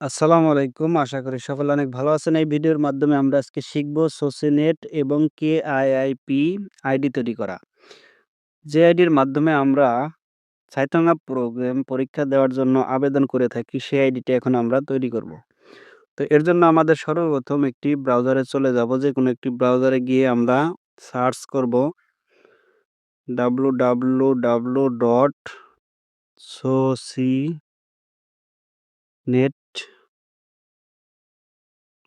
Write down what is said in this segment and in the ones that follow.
আসসালামু আলাইকুম। আশা করি সকলে অনেক ভালো আছেন। এই ভিডিওর মাধ্যমে আমরা আজকে শিখব সোসিনেট এবং কে কেআইআইপি আইডি তৈরি করা। যে আইডির মাধ্যমে আমরা আপ প্রোগ্রাম পরীক্ষা দেওয়ার জন্য আবেদন করে থাকি, সেই আইডিটা এখন আমরা তৈরি করব। তো এর জন্য আমাদের সর্বপ্রথম একটি ব্রাউজারে চলে যাব। যে কোনো একটি ব্রাউজারে গিয়ে আমরা সার্চ করব www.sosinet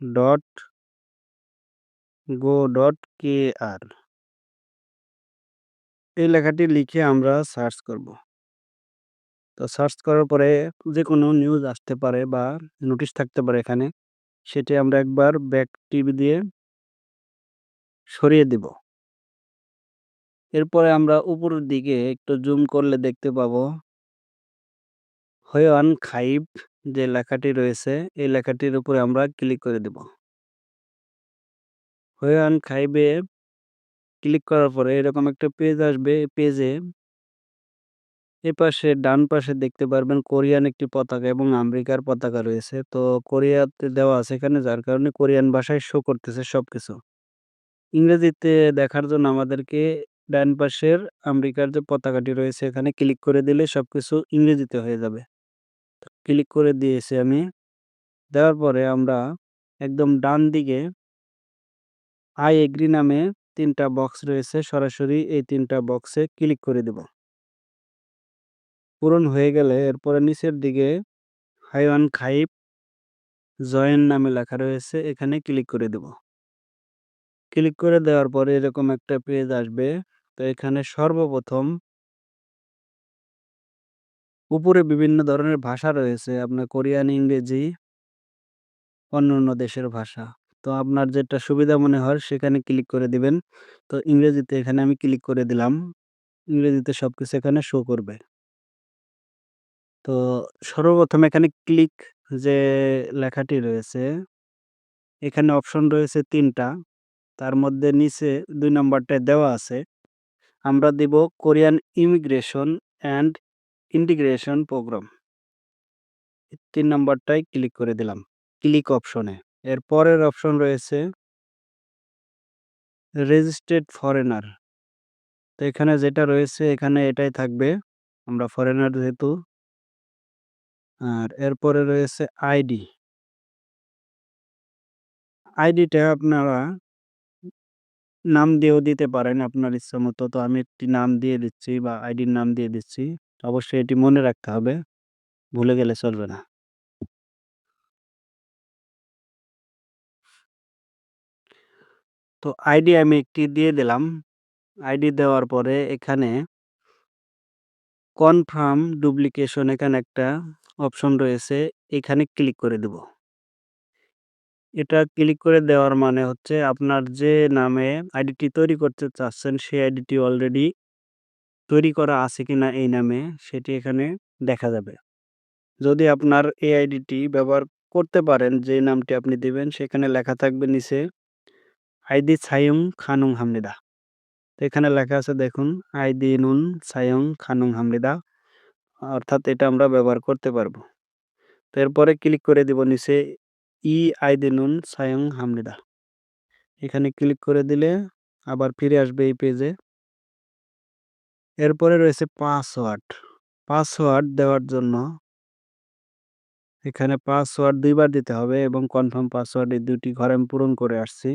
dot go dot KR এই লেখাটি লিখে আমরা সার্চ করব। তো সার্চ করার পরে যে কোনো নিউজ আসতে পারে বা নোটিশ থাকতে পারে এখানে। সেটি আমরা একবার ব্যাক টিভি দিয়ে সরিয়ে দিব। এরপরে আমরা উপরের দিকে একটু জুম করলে দেখতে পাবো হয়ান খাইব যে লেখাটি রয়েছে, এই লেখাটির উপরে আমরা ক্লিক করে দেব। হয়ান খাইবে ক্লিক করার পরে এরকম একটা পেজ আসবে। পেজে এপাশে ডান পাশে দেখতে পারবেন কোরিয়ান একটি পতাকা এবং আমেরিকার পতাকা রয়েছে। তো কোরিয়াতে দেওয়া আছে এখানে, যার কারণে কোরিয়ান ভাষায় শো করতেছে সবকিছু। ইংরেজিতে দেখার জন্য আমাদেরকে ডান পাশের আমেরিকার যে পতাকাটি রয়েছে, এখানে ক্লিক করে দিলে সবকিছু ইংরেজিতে হয়ে যাবে। ক্লিক করে দিয়েছি আমি। দেওয়ার পরে আমরা একদম ডান দিকে আই এগ্রি নামে তিনটা বক্স রয়েছে, সরাসরি এই তিনটা বক্সে ক্লিক করে দেব। পূরণ হয়ে গেলে এরপরে নিচের দিকে হাইওয়ান খাইব জয়েন নামে লেখা রয়েছে, এখানে ক্লিক করে দেব। ক্লিক করে দেওয়ার পরে এরকম একটা পেজ আসবে। তো এখানে সর্বপ্রথম উপরে বিভিন্ন ধরনের ভাষা রয়েছে আপনার কোরিয়ান, ইংরেজি, অন্যান্য দেশের ভাষা। তো আপনার যেটা সুবিধা মনে হয় সেখানে ক্লিক করে দিবেন। তো ইংরেজিতে এখানে আমি ক্লিক করে দিলাম। ইংরেজিতে সবকিছু এখানে শো করবে। তো সর্বপ্রথম এখানে ক্লিক যে লেখাটি রয়েছে, এখানে অপশন রয়েছে তিনটা তার মধ্যে নিচে দুই নম্বরটায় দেওয়া আছে। আমরা দিব Korean immigration and integration program. তিন নম্বরটায় ক্লিক করে দিলাম। ক্লিক অপশনে। এর পরের অপশন রয়েছে রেজিস্ট্রেড ফরেনার। তো এখানে যেটা রয়েছে, এখানে এটাই থাকবে। আমরা ফরেনার যেহেতু। আর এরপরে রয়েছে আইডি। আইডিটা আপনারা নাম দিয়েও দিতে পারেন আপনার ইচ্ছামতো। তো আমি একটি নাম দিয়ে দিচ্ছি বা আইডির নাম দিয়ে দিচ্ছি। অবশ্যই এটি মনে রাখতে হবে। ভুলে গেলে চলবে না। তো আইডি আমি একটি দিয়ে দিলাম। আইডি দেওয়ার পরে এখানে কনফার্ম ডুপ্লিকেশন এখানে একটা অপশন রয়েছে। এখানে ক্লিক করে দেব। এটা ক্লিক করে দেওয়ার মানে হচ্ছে আপনার যে নামে আইডিটি তৈরি করতে চাচ্ছেন, সেই আইডিটি অলরেডি তৈরি করা আছে কিনা এই নামে সেটি এখানে দেখা যাবে। যদি আপনার এই আইডিটি ব্যবহার করতে পারেন, যে নামটি আপনি দিবেন, সেখানে লেখা থাকবে নিচে আইডি ছায়ুং খানুং হামনিদা। তো এখানে লেখা আছে, দেখুন আইডি নুন ছায়ুং খানুং হামনিদা অর্থাৎ এটা আমরা ব্যবহার করতে পারব। তো এরপরে ক্লিক করে দিব নিচে, ই আইডি নুন ছায়ুং হামনিদা। এখানে ক্লিক করে দিলে আবার ফিরে আসবে এই পেজে। এরপরে রয়েছে পাসওয়ার্ড। পাসওয়ার্ড দেওয়ার জন্য এখানে পাসওয়ার্ড দুইবার দিতে হবে এবং কনফার্ম পাসওয়ার্ড এই দুটি ঘরে আমি পূরণ করে আসছি।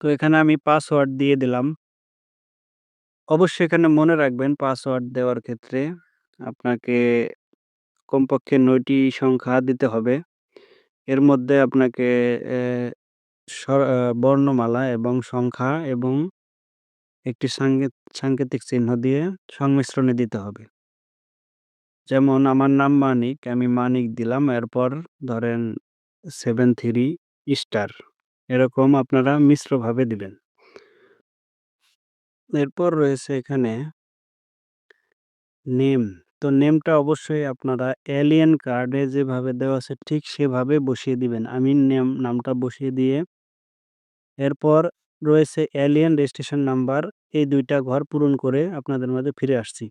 তো এখানে আমি পাসওয়ার্ড দিয়ে দিলাম। অবশ্যই এখানে মনে রাখবেন পাসওয়ার্ড দেওয়ার ক্ষেত্রে আপনাকে কমপক্ষে নয়টি সংখ্যা দিতে হবে। এর মধ্যে আপনাকে বর্ণমালা এবং সংখ্যা এবং একটি সাংকেতিক চিহ্ন দিয়ে সংমিশ্রণে দিতে হবে। যেমন আমার নাম মানিক, আমি মানিক দিলাম। এরপর ধরেন 73 স্টার এরকম আপনারা মিশ্রভাবে দিবেন। এরপর রয়েছে এখানে নেম। তো নেমটা অবশ্যই আপনারা এলিয়েন কার্ডে যেভাবে দেওয়া আছে ঠিক সেভাবে বসিয়ে দিবেন। আমি নেম নামটা বসিয়ে দিয়ে এরপর রয়েছে এলিয়েন রেজিস্ট্রেশন নাম্বার এই দুইটা ঘর পূরণ করে আপনাদের মাঝে ফিরে আসছি।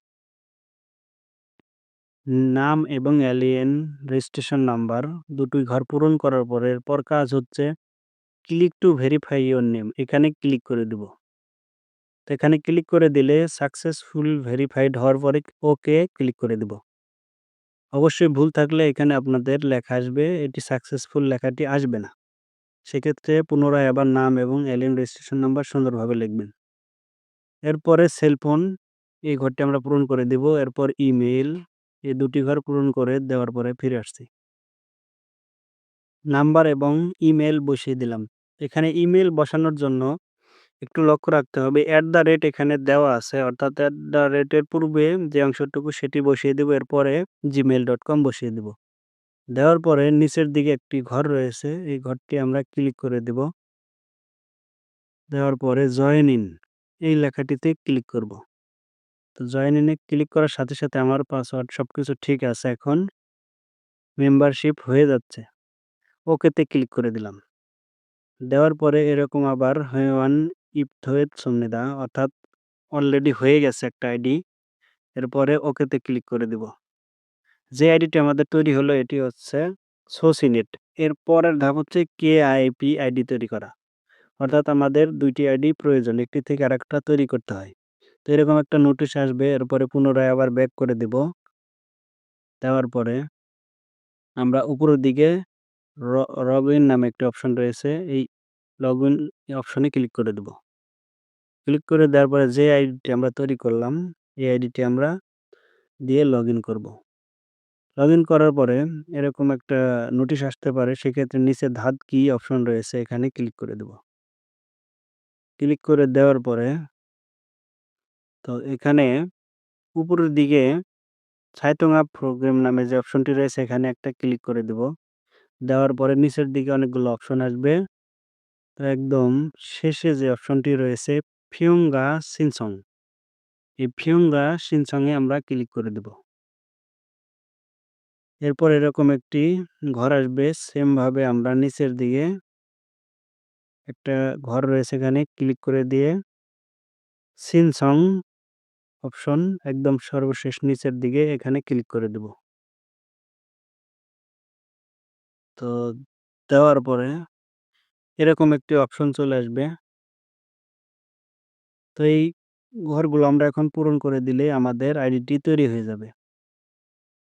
নাম এবং এলিয়েন রেজিস্ট্রেশন নাম্বার দুটোই ঘর পূরণ করার পরে পর কাজ হচ্ছে click to verify your name এখানে ক্লিক করে দেব। তো এখানে ক্লিক করে দিলে সাকসেসফুল ভেরিফাইড হওয়ার পরে ওকে ক্লিক করে দেব। অবশ্যই ভুল থাকলে এখানে আপনাদের লেখা আসবে, এটি সাকসেসফুল লেখাটি আসবে না। সেক্ষেত্রে পুনরায় আবার নাম এবং এলিয়েন রেজিস্ট্রেশন নাম্বার সুন্দরভাবে লিখবেন। এরপরে সেলফোন এই ঘরটি আমরা পূরণ করে দেব। এরপর ইমেল এই দুটি ঘর পূরণ করে দেওয়ার পরে ফিরে আসছি। নাম্বার এবং ইমেল বসিয়ে দিলাম। এখানে ইমেল বসানোর জন্য একটু লক্ষ্য রাখতে হবে। অ্যাট দ্য রেট এখানে দেওয়া আছে, অর্থাৎ অ্যাট দ্য রেটের পূর্বে যে অংশটুকু সেটি বসিয়ে দেবো। এরপরে জিমেল ডট কম বসিয়ে দেব। দেওয়ার পরে নিচের দিকে একটি ঘর রয়েছে, এই ঘরটি আমরা ক্লিক করে দেব। দেওয়ার পরে জয়েন ইন, এই লেখাটিতে ক্লিক করব। তো জয়েন ইনে ক্লিক করার সাথে সাথে আমার পাসওয়ার্ড সব কিছু ঠিক আছে এখন। মেম্বারশিপ হয়ে যাচ্ছে। ওকেতে ক্লিক করে দিলাম। দেওয়ার পরে এরকম আবার ওয়ান ইপথয়েত সন্নিদা, অর্থাৎ অলরেডি হয়ে গেছে একটা আইডি। এরপরে ওকেতে ক্লিক করে দিব। যে আইডিটি আমাদের তৈরি হলো, এটি হচ্ছে সোসিনেট। এর পরের ধাপ হচ্ছে কে আইপি আইডি তৈরি করা। অর্থাৎ আমাদের দুইটি আইডি প্রয়োজন, একটি থেকে আরেকটা তৈরি করতে হয়। তো এরকম একটা নোটিশ আসবে, এরপরে পুনরায় আবার ব্যাক করে দেব। দেওয়ার পরে আমরা উপরের দিকে লগ ইন নামে একটি অপশন রয়েছে, এই লগ ইন অপশনে ক্লিক করে দেব। ক্লিক করে দেওয়ার পরে যে আইডিটি আমরা তৈরি করলাম, এই আইডিটি আমরা দিয়ে লগ ইন করব। লগ ইন করার পরে এরকম একটা নোটিশ আসতে পারে, সেক্ষেত্রে নিচে ধাত কি অপশন রয়েছে এখানে ক্লিক করে দেব। ক্লিক করে দেওয়ার পরে তো এখানে উপরের দিকে ছাইতং আপ প্রোগ্রাম নামে যে অপশনটি রয়েছে, এখানে একটা ক্লিক করে দেব। দেওয়ার পরে নিচের দিকে অনেকগুলো অপশন আসবে। তো একদম শেষে যে অপশনটি রয়েছে ফিউঙ্গা সিনসং এই ফিউঙ্গা সিনসংয়ে আমরা ক্লিক করে দেব। এরপর এরকম একটি ঘর আসবে সেম ভাবে আমরা নিচের দিকে একটা ঘর রয়েছে এখানে ক্লিক করে দিয়ে সিনসং অপশন একদম সর্বশেষ নিচের দিকে এখানে ক্লিক করে দেব। তো দেওয়ার পরে এরকম একটি অপশন চলে আসবে। তো এই ঘরগুলো আমরা এখন পূরণ করে দিলে আমাদের আইডিটি তৈরি হয়ে যাবে।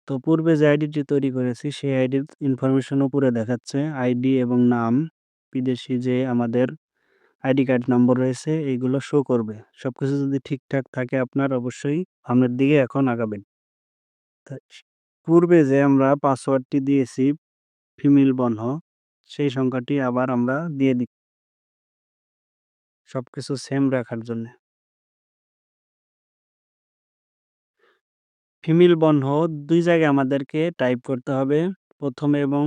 তো পূর্বে যে আইডিটি তৈরি করেছি, সেই আইডির ইনফরমেশন উপরে দেখাচ্ছে। আইডি এবং নাম, বিদেশি যে আমাদের আইডি কার্ড নম্বর রয়েছে, এইগুলো শো করবে। সব কিছু যদি ঠিকঠাক থাকে আপনার, অবশ্যই সামনের দিকে এখন আগাবেন। পূর্বে যে আমরা পাসওয়ার্ডটি দিয়েছি ফিমেল বন্ধ সেই সংখ্যাটি আবার আমরা দিয়ে দিই সব কিছু সেম রাখার জন্য। ফিমেল বর্ণ দুই জায়গায় আমাদেরকে টাইপ করতে হবে। প্রথমে এবং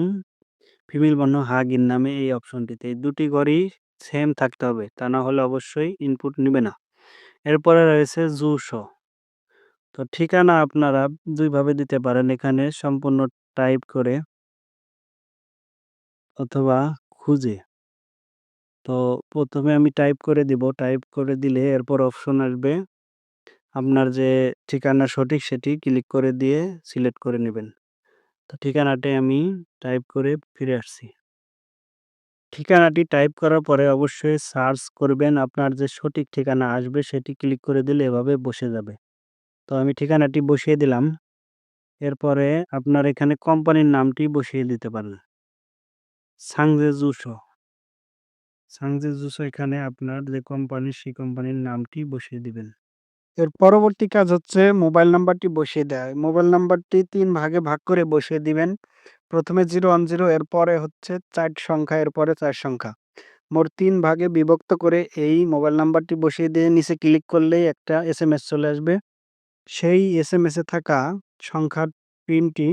ফিমেল বর্ণ হাগিন নামে এই অপশনটিতে এই দুটি ঘরই সেম থাকতে হবে। তা না হলে অবশ্যই ইনপুট নেবে না। এরপরে রয়েছে জু জুস তো ঠিকানা আপনারা দুইভাবে দিতে পারেন। এখানে সম্পূর্ণ টাইপ করে অথবা খুঁজে। তো প্রথমে আমি টাইপ করে দিব। টাইপ করে দিলে এরপর অপশন আসবে। আপনার যে ঠিকানা সঠিক সেটি ক্লিক করে দিয়ে সিলেক্ট করে নেবেন। তো ঠিকানাটি আমি টাইপ করে ফিরে আসছি। ঠিকানাটি টাইপ করার পরে অবশ্যই সার্চ করবেন আপনার যে সঠিক ঠিকানা আসবে সেটি ক্লিক করে দিলে এভাবে বসে যাবে। তো আমি ঠিকানাটি বসিয়ে দিলাম। এরপরে আপনার এখানে কোম্পানির নামটি বসিয়ে দিতে পারেন। সাংজে জুসো। সাংজে জুসো এখানে আপনার যে কোম্পানি সেই কোম্পানির নামটি বসিয়ে দিবেন। এর পরবর্তী কাজ হচ্ছে মোবাইল নাম্বারটি বসিয়ে দেওয়া মোবাইল নাম্বারটি তিন ভাগে ভাগ করে বসিয়ে দিবেন। প্রথমে জিরো ওয়ান জিরো এরপরে হচ্ছে চার সংখ্যা এরপরে চার সংখ্যা। মোট তিন ভাগে বিভক্ত করে এই মোবাইল নাম্বারটি বসিয়ে দিয়ে নিচে ক্লিক করলেই একটা এস এম এস চলে আসবে। সেই এস এম এসে থাকা সংখ্যার পিনটি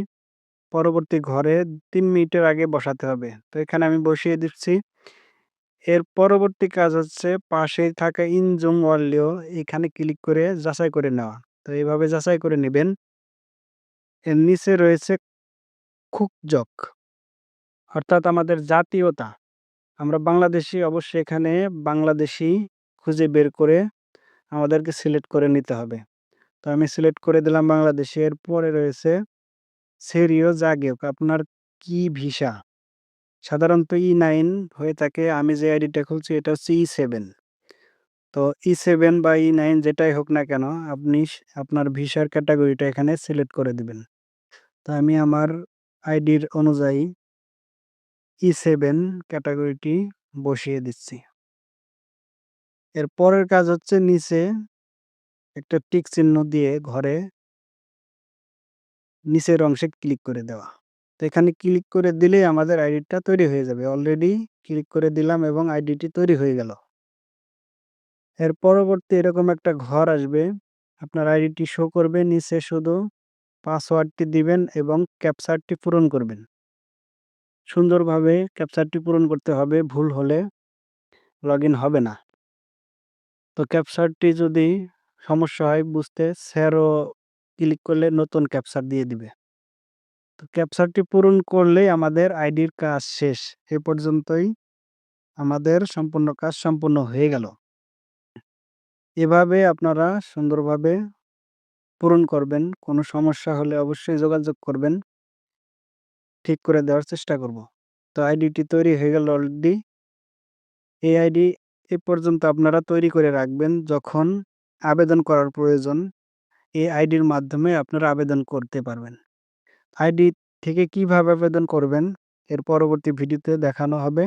পরবর্তী ঘরে তিন মিনিটের আগে বসাতে হবে। তো এখানে আমি বসিয়ে দিচ্ছি। এর পরবর্তী কাজ হচ্ছে পাশে থাকা ইনজুম ওয়ালিও এখানে ক্লিক করে যাচাই করে নেওয়া। তো এইভাবে যাচাই করে নেবেন। এর নিচে রয়েছে খুকজক অর্থাৎ আমাদের জাতীয়তা। আমরা বাংলাদেশি, অবশ্যই এখানে বাংলাদেশি খুঁজে বের করে আমাদেরকে সিলেক্ট করে নিতে হবে। তো আমি সিলেক্ট করে দিলাম বাংলাদেশি, এরপরে রয়েছে সেরিও জাগে হোক আপনার কি ভিসা? সাধারণত ই নাইন হয়ে থাকে, আমি যে আইডিটা খুলছি এটা হচ্ছে ই সেভেন তো ই সেভেন বা ই নাইন যেটাই হোক না কেন, আপনি আপনার ভিসার ক্যাটাগরিটা এখানে সিলেক্ট করে দিবেন। তো আমি আমার আইডির অনুযায়ী ই সেভেন ক্যাটাগরিটি বসিয়ে দিচ্ছি। এর পরের কাজ হচ্ছে নিচে একটা টিক চিহ্ন দিয়ে ঘরে নিচের অংশে ক্লিক করে দেওয়া। তো এখানে ক্লিক করে দিলেই আমাদের আইডিটা তৈরি হয়ে যাবে। অলরেডি ক্লিক করে দিলাম এবং আইডিটি তৈরি হয়ে গেল। এর পরবর্তী এরকম একটা ঘর আসবে। আপনার আইডিটি শো করবে, নিচে শুধু পাসওয়ার্ডটি দিবেন এবং ক্যাপচারটি পূরণ করবেন। সুন্দরভাবে ক্যাপচারটি পূরণ করতে হবে, ভুল হলে লগ হবে না। তো ক্যাপচারটি যদি সমস্যা হয়, বুঝতে স্যারও ক্লিক করলে নতুন ক্যাপচার দিয়ে দিবে। তো ক্যাপচারটি পূরণ করলেই আমাদের আইডির কাজ শেষ। এ পর্যন্তই আমাদের সম্পূর্ণ কাজ সম্পূর্ণ হয়ে গেল। এভাবে আপনারা সুন্দরভাবে পূরণ করবেন। কোনো সমস্যা হলে অবশ্যই যোগাযোগ করবেন। ঠিক করে দেওয়ার চেষ্টা করব। তো আইডিটি তৈরি হয়ে গেল অলরেডি এই আইডি এ পর্যন্ত আপনারা তৈরি করে রাখবেন যখন আবেদন করার প্রয়োজন। এই আইডির মাধ্যমে আপনারা আবেদন করতে পারবেন। আইডি থেকে কীভাবে আবেদন করবেন, এর পরবর্তী ভিডিওতে দেখানো হবে।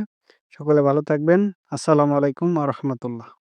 সকলে ভালো থাকবেন। আসসালামু আলাইকুম আ রহমতুল্লাহ।